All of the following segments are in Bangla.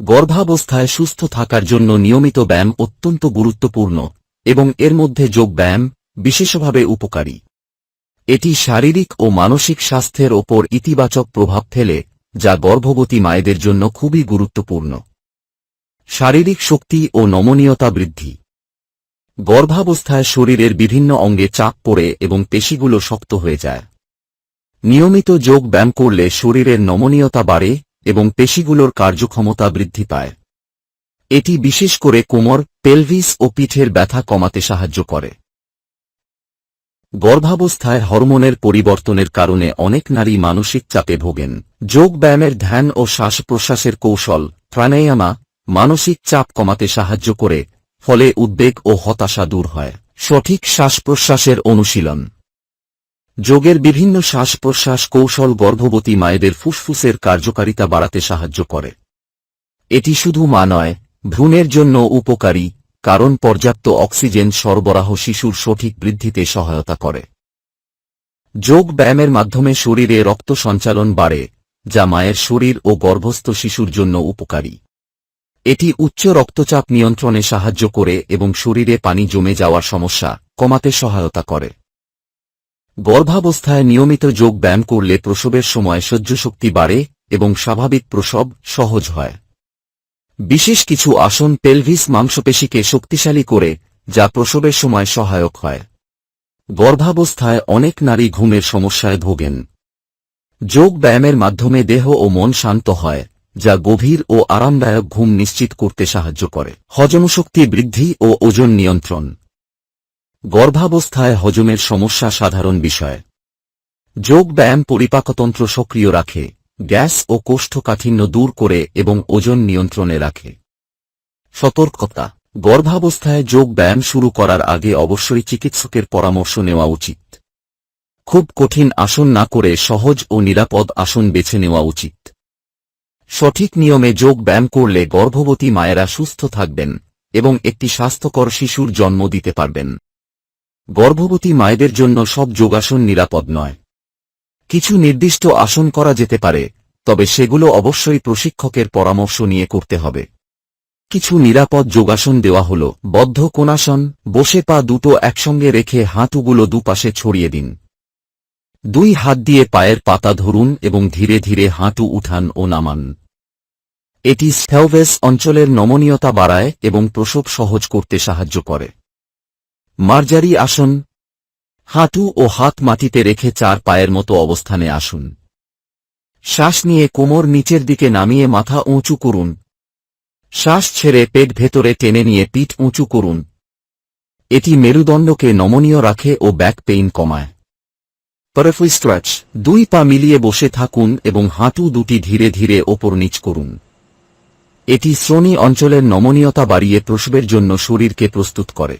গর্ভাবস্থায় সুস্থ থাকার জন্য নিয়মিত ব্যায়াম অত্যন্ত গুরুত্বপূর্ণ এবং এর মধ্যে যোগ ব্যায়াম বিশেষভাবে উপকারী। এটি শারীরিক ও মানসিক স্বাস্থ্যের ওপর ইতিবাচক প্রভাব ফেলে, যা গর্ভবতী মায়েদের জন্য খুবই গুরুত্বপূর্ণ। শারীরিক শক্তি ও নমনীয়তা বৃদ্ধি। গর্ভাবস্থায় শরীরের বিভিন্ন অঙ্গে চাপ পড়ে এবং পেশিগুলো শক্ত হয়ে যায়। নিয়মিত যোগ ব্যায়াম করলে শরীরের নমনীয়তা বাড়ে এবং পেশিগুলোর কার্যক্ষমতা বৃদ্ধি পায়। এটি বিশেষ করে কোমর, পেলভিস ও পিঠের ব্যথা কমাতে সাহায্য করে। গর্ভাবস্থায় হরমোনের পরিবর্তনের কারণে অনেক নারী মানসিক চাপে ভোগেন। যোগ ব্যায়ামের ধ্যান ও শ্বাস প্রশ্বাসের কৌশল, প্রাণায়ামা, মানসিক চাপ কমাতে সাহায্য করে, ফলে উদ্বেগ ও হতাশা দূর হয়। সঠিক শ্বাস প্রশ্বাসের অনুশীলন যোগের বিভিন্ন শ্বাস প্রশ্বাস কৌশল গর্ভবতী মায়েদের ফুসফুসের কার্যকারিতা বাড়াতে সাহায্য করে। এটি শুধু মা নয়, ভ্রূণের জন্য উপকারী, কারণ পর্যাপ্ত অক্সিজেন সরবরাহ শিশুর সঠিক বৃদ্ধিতে সহায়তা করে। যোগ ব্যায়ামের মাধ্যমে শরীরে রক্ত সঞ্চালন বাড়ে, যা মায়ের শরীর ও গর্ভস্থ শিশুর জন্য উপকারী। এটি উচ্চ রক্তচাপ নিয়ন্ত্রণে সাহায্য করে এবং শরীরে পানি জমে যাওয়ার সমস্যা কমাতে সহায়তা করে। গর্ভাবস্থায় নিয়মিত যোগ ব্যায়াম করলে প্রসবের সময় সহ্যশক্তি বাড়ে এবং স্বাভাবিক প্রসব সহজ হয়। বিশেষ কিছু আসন পেলভিস মাংসপেশিকে শক্তিশালী করে, যা প্রসবের সময় সহায়ক হয়। গর্ভাবস্থায় অনেক নারী ঘুমের সমস্যায় ভোগেন। যোগ ব্যায়ামের মাধ্যমে দেহ ও মন শান্ত হয়, যা গভীর ও আরামদায়ক ঘুম নিশ্চিত করতে সাহায্য করে। হজমশক্তি বৃদ্ধি ও ওজন নিয়ন্ত্রণ। গর্ভাবস্থায় হজমের সমস্যা সাধারণ বিষয়। যোগ ব্যায়াম পরিপাকতন্ত্র সক্রিয় রাখে, গ্যাস ও কোষ্ঠকাঠিন্য দূর করে এবং ওজন নিয়ন্ত্রণে রাখে। সতর্কতা। গর্ভাবস্থায় যোগ ব্যায়াম শুরু করার আগে অবশ্যই চিকিৎসকের পরামর্শ নেওয়া উচিত। খুব কঠিন আসন না করে সহজ ও নিরাপদ আসন বেছে নেওয়া উচিত। সঠিক নিয়মে যোগ ব্যায়াম করলে গর্ভবতী মায়েরা সুস্থ থাকবেন এবং একটি স্বাস্থ্যকর শিশুর জন্ম দিতে পারবেন। গর্ভবতী মায়েদের জন্য সব যোগাসন নিরাপদ নয়। কিছু নির্দিষ্ট আসন করা যেতে পারে, তবে সেগুলো অবশ্যই প্রশিক্ষকের পরামর্শ নিয়ে করতে হবে। কিছু নিরাপদ যোগাসন দেওয়া হল, বদ্ধ কোনাসন বসে পা দুটো একসঙ্গে রেখে হাঁটুগুলো দুপাশে ছড়িয়ে দিন। দুই হাত দিয়ে পায়ের পাতা ধরুন এবং ধীরে ধীরে হাঁটু উঠান ও নামান। এটি স্থ্যাওভেস অঞ্চলের নমনীয়তা বাড়ায় এবং প্রসব সহজ করতে সাহায্য করে। মার্জারি আসন। হাঁটু ও হাত মাটিতে রেখে চার পায়ের মতো অবস্থানে আসুন। শ্বাস নিয়ে কোমর নিচের দিকে নামিয়ে মাথা উঁচু করুন। শ্বাস ছেড়ে পেট ভেতরে টেনে নিয়ে পিঠ উঁচু করুন। এটি মেরুদণ্ডকে নমনীয় রাখে ও ব্যাক পেইন কমায়। পরফুই স্ট্রেচ, দুই পা মিলিয়ে বসে থাকুন এবং হাঁটু দুটি ধীরে ধীরে ওপর নিচ করুন। এটি শ্রোণী অঞ্চলের নমনীয়তা বাড়িয়ে প্রসবের জন্য শরীরকে প্রস্তুত করে।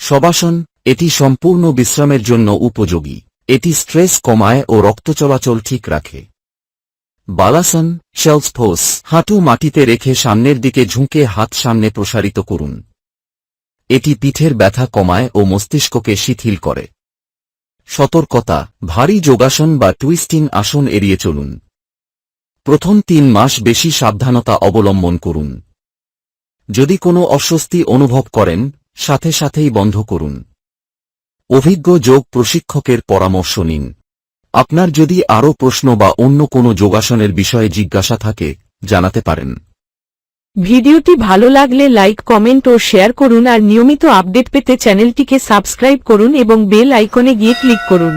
সবাসন এটি সম্পূর্ণ বিশ্রামের জন্য উপযোগী। এটি স্ট্রেস কমায় ও রক্ত চলাচল ঠিক রাখে। বালাসন, শেলস ফোস হাঁটু মাটিতে রেখে সামনের দিকে ঝুঁকে হাত সামনে প্রসারিত করুন। এটি পিঠের ব্যথা কমায় ও মস্তিষ্ককে শিথিল করে। সতর্কতা, ভারী যোগাসন বা টুইস্টিং আসন এড়িয়ে চলুন। প্রথম তিন মাস বেশি সাবধানতা অবলম্বন করুন। যদি কোনো অস্বস্তি অনুভব করেন সাথে সাথেই বন্ধ করুন। অভিজ্ঞ যোগ প্রশিক্ষকের পরামর্শ নিন। আপনার যদি আরও প্রশ্ন বা অন্য কোনো যোগাসনের বিষয়ে জিজ্ঞাসা থাকে, জানাতে পারেন। ভিডিওটি ভালো লাগলে লাইক, কমেন্ট ও শেয়ার করুন আর নিয়মিত আপডেট পেতে চ্যানেলটিকে সাবস্ক্রাইব করুন এবং বেল আইকনে গিয়ে ক্লিক করুন।